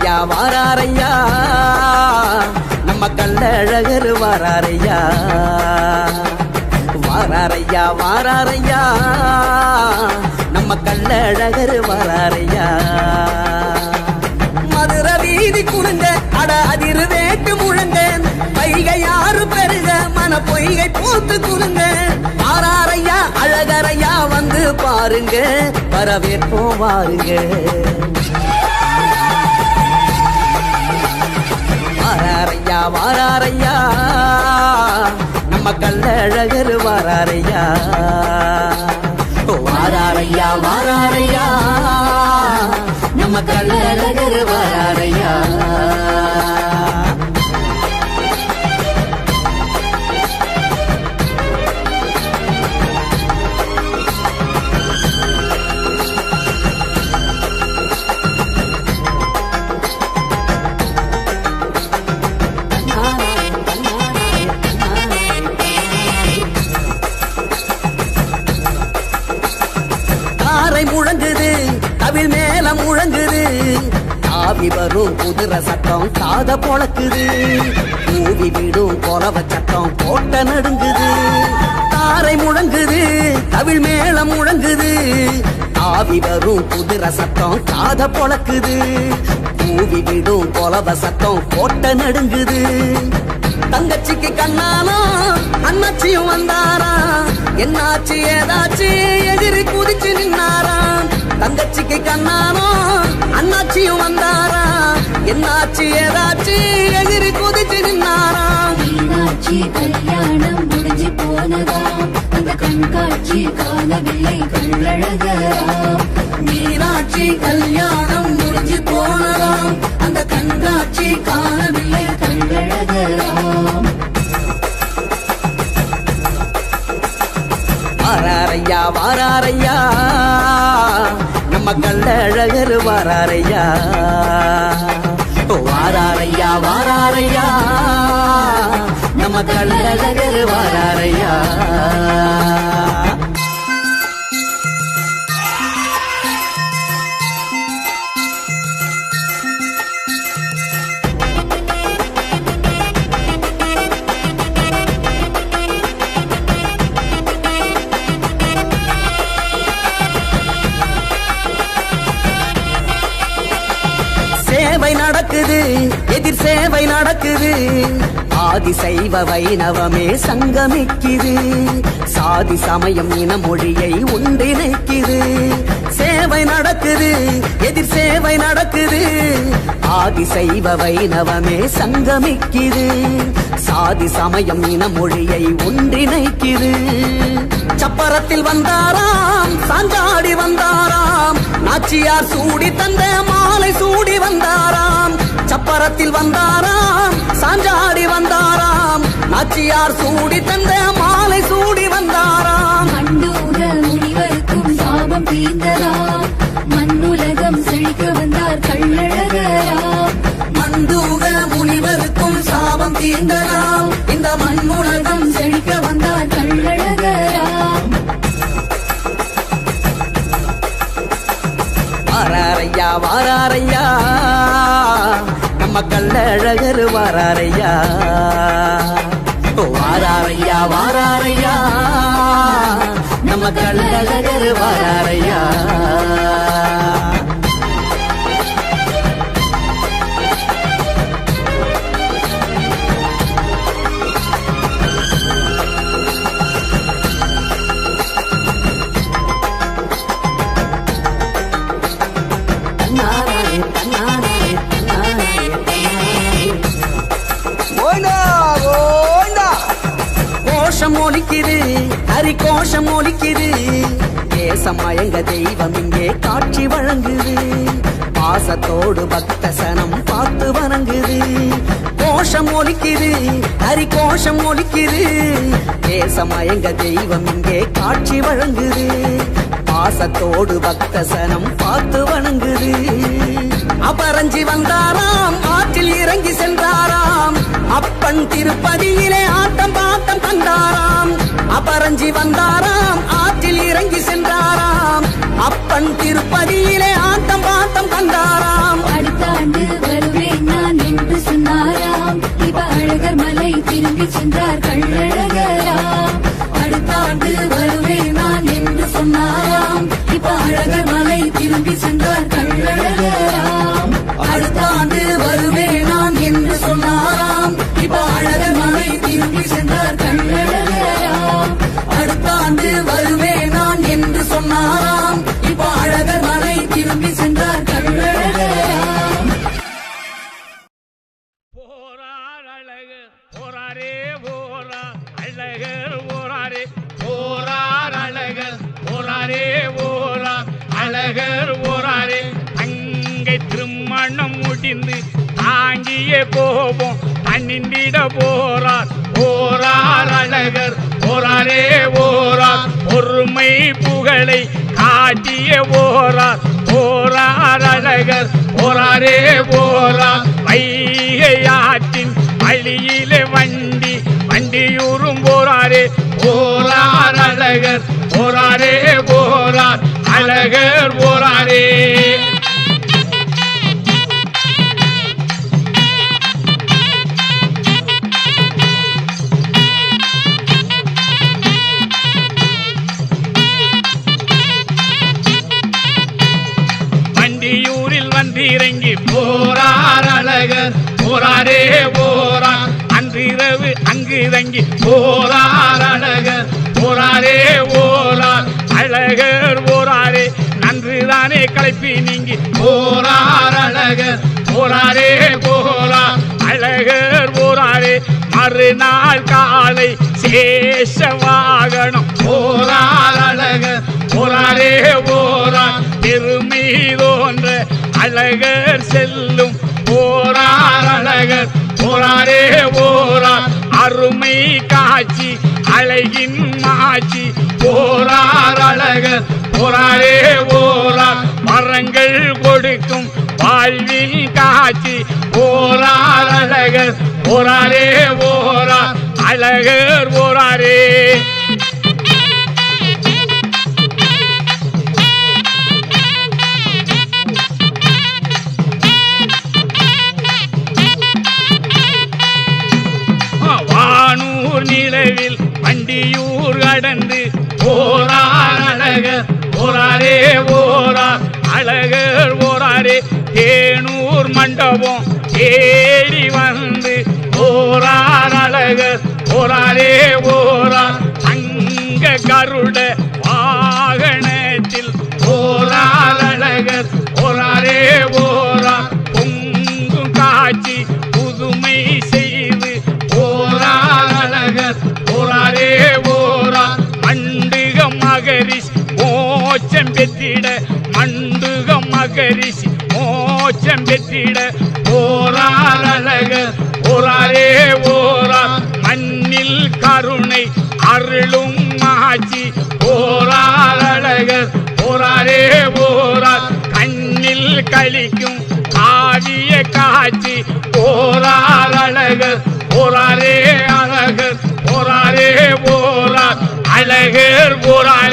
வாராரையா. நம்ம கல்லழகர் வாராரையா. வாராரையா வாராரையா. நம்ம கல்லழகர் வாராரையா. மதுர வீதி குழுங்க அட அதிரு வேட்டு முழங்க. பைகை யாரு பெருக மன பொய்கை போத்து குழுங்க வாராரையா அழகரையா வந்து பாருங்க. வரவேற்போம் வாருங்க. வாராரையா வாராரையா. நம்ம கல்லழகர் வாராரையா. வாராரையா வாராரையா. நம்ம கல்லழகர் வாராரையா. கோவில் மேல முழங்குது. தாவி வரும் குதிரை சத்தம் காத பொழக்குது. ஊவி விடும் கொலவ சத்தம் போட்ட நடுங்குது. தாரை முழங்குது தவிழ் மேல முழங்குது. ஆவி வரும் குதிரை சத்தம் காத பொழக்குது. ஊவி விடும் கொலவ சத்தம் போட்ட நடுங்குது. தங்கச்சிக்கு கண்ணானா அண்ணாச்சியும் வந்தாரா? என்னாச்சு ஏதாச்சு? எதிரி குதிச்சு நின்னாரா? தங்கச்சி என்னாச்சு ஏதாச்சு? எதிரி குதிச்சு நின்னாரா? மீனாட்சி கல்யாணம் முடிஞ்சு போனதா? அந்த கண்காட்சி காணவில்லை கள்ளழகரா மீனாட்சி கல்யாணம் முடிஞ்சு போனதாம் அந்த கண்காட்சி காணவில்லை கள்ளழகரா வாராரையா வாராரையா? நம்ம கள்ளழகர் வாராரையா? வாராரையா. வாராரையா நம்ம கள்ளழகர் வாராரையா. நடக்குது. ஆதி சைவ வைணவமே சங்கமிக்குது. சாதி சமயம் இன மொழியை ஒன்றிணைக்குது. சேவை நடக்குது. எதிர் சேவை நடக்குது. ஆதி செய்வ வைணவமே சங்கமிக்குது. சாதி சமயம் இன மொழியை ஒன்றிணைக்குது. சப்பரத்தில் வந்தாராம் சாஞ்சாடி வந்தாராம் நாச்சியார் சூடி தந்த மாலை சூடி வந்தாராம். சப்பரத்தில் வந்தாராம் சாஞ்சாடி வந்தாராம் நாச்சியார் சூடி தந்த மாலை சூடி வந்தாராம். முனிவருக்கும் சாபம் தீர்ந்ததா மண்ணுலகம் செழிக்க வந்தார் மந்தூக முனிவருக்கும் சாபம் தீர்ந்ததாம் இந்த மண்ணுலகம் செழிக்க வந்தார் கள்ளழகரா வாராரையா வாராரையா. நம்ம கல்லழகர் வாராரையா. வாராரையா வாராரையா. நம்ம கல்லழகர் வாராரையா. கோஷம் ஒலிக்குது ஹரி கோஷம் ஒலிக்குது தேசமயங்க தெய்வம் இங்கே காட்சி வழங்குது. பாசத்தோடு பக்த சனம் பார்த்து வணங்குது. கோஷம் ஒலிக்குது ஹரி கோஷம் ஒலிக்குது தேசமயங்க தெய்வம் இங்கே காட்சி வழங்குது. பாசத்தோடு பக்த சனம் பார்த்து வணங்குது. அபரஞ்சி வந்தாராம் ஆற்றில் இறங்கி சென்றாராம். அப்பன் திருப்பதியிலே ஆட்டம் பாட்டம் கண்டாராம். அபரஞ்சி வந்தாராம் ஆற்றில் இறங்கி சென்றாராம். அப்பன் திருப்பதியிலே ஆட்டம் பாட்டம் கண்டாராம். அடுத்த ஆண்டு வருவேன் நான் என்று சொன்னாராம். இவ அழகர் மலை திரும்பி சென்றார் கள்ளழகராம். அடுத்த ஆண்டு வருவேன் நான் என்று சொன்னாராம். இப்ப மலை திரும்பி சென்றார் கண்ணழகாம் அடுத்த ஆண்டு வருவேன் நான் என்று சொன்னாராம். இப்ப மலை திரும்பி சென்றார் கண்ணழகாம் அடுத்த ஆண்டு வருவேன் நான் என்று சொன்னாராம். இப்ப மலை திரும்பி சென்றார் திருமணம் தாங்கிய கோபம் தன்னிந்திட போறார். போரார் அழகர் போராரே ஓரார் பொறுமை புகழை காட்டிய போரார். போரார் அழகர் போராரே போரார். வைகையாற்றின் வழியிலே வண்டி வண்டியூரும் போராரே. போரார் அழகர் போராரே போரார். அழகர் போராரே. களைப்பி நீங்கி போரார் அழகர் போராரே போரார் அழகர் போராரே மறுநாள் காலை சேஷ வாகனம். போரார் அழகர் போராரே போரார் பெருமை தோன்ற அழகர் செல்லும். போரார் அழகர் போராரே போரார் அருமை காட்சி அழகின் மாட்சி. போரார் அழகர் போராரே போரார் மரங்கள் கொடுக்கும் வாழ்வில் காட்சி. ஓரார் அழகர் ஓராரே ஓரார் அழகர் ஓராரே. வானூர் நிலவில் வண்டியூர் கடந்து ஓரார் அழகர் போராரே மண்டபம் ஏறி வந்து ஓரார் அழகர் ஓராரே ஓரார். அங்க கருட வாகனத்தில் ஓரார் அழகர் ஓராரே ஓரார். பொங்கும் காட்சி புதுமை செய்து ஓரார் அழகர் ஓராரே ஓரார். மண்டுக மகரிஷ் மோச்சம் பெற்றிட மண்டுக மகரிஷி மோச்சம் பெற்றிட ஓரார் அழக ஓராரே ஓரார் மண்ணில் கருணை அருளும் மாட்சி ஓரார் அழகர் ஓராரே ஓரார் கண்ணில் கழிக்கும் ஆடிய காட்சி ஓரார் அழகர் ஓராரே அழகர் ஓராரே ஓரார் அழகர் ஓரார்